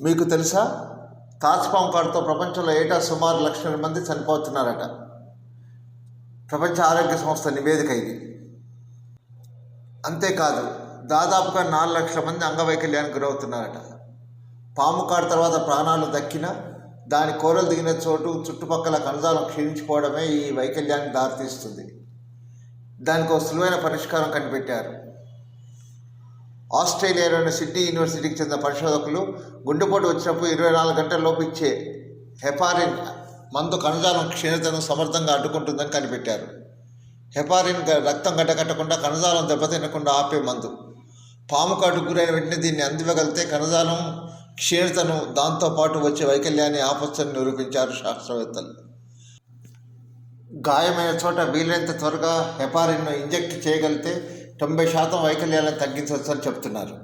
మీకు తెలుసా? తాజ్పామ్ కార్డుతో ప్రపంచంలో ఏటా సుమారు లక్షల మంది చనిపోతున్నారట. ప్రపంచ ఆరోగ్య సంస్థ నివేదిక ఇది. అంతేకాదు దాదాపుగా నాలుగు లక్షల మంది అంగవైకల్యానికి గురవుతున్నారట. పాము కాడు తర్వాత ప్రాణాలు దక్కిన దాని కోరలు దిగిన చోటు చుట్టుపక్కల కణజాలం క్షీణించిపోవడమే ఈ వైకల్యానికి దారితీస్తుంది. దానికి ఒక సులువైన పరిష్కారం కనిపెట్టారు. ఆస్ట్రేలియాలోని సిడ్నీ యూనివర్సిటీకి చెందిన పరిశోధకులు గుండెపోటు వచ్చినప్పుడు ఇరవై నాలుగు గంటల లోపు ఇచ్చే హెపారిన్ మందు కణజాలం క్షీణతను సమర్థంగా అడ్డుకుంటుందని కనిపెట్టారు. హెపారిన్ గ- రక్తం గడ్డకట్టకుండా కణజాలం దెబ్బతినకుండా ఆపే మందు. పాము కాటు గురైన వెంటనే దీన్ని అందివ్వగలిగితే కణజాలం క్షీణతను దాంతోపాటు వచ్చే వైకల్యాన్ని ఆపొచ్చని నిరూపించారు శాస్త్రవేత్తలు. గాయమైన చోట వీలైనంత త్వరగా హెపారిన్ను ఇంజెక్ట్ చేయగలిగితే తొంభై శాతం వైకల్యాలను తగ్గించవచ్చని చెప్తున్నారు.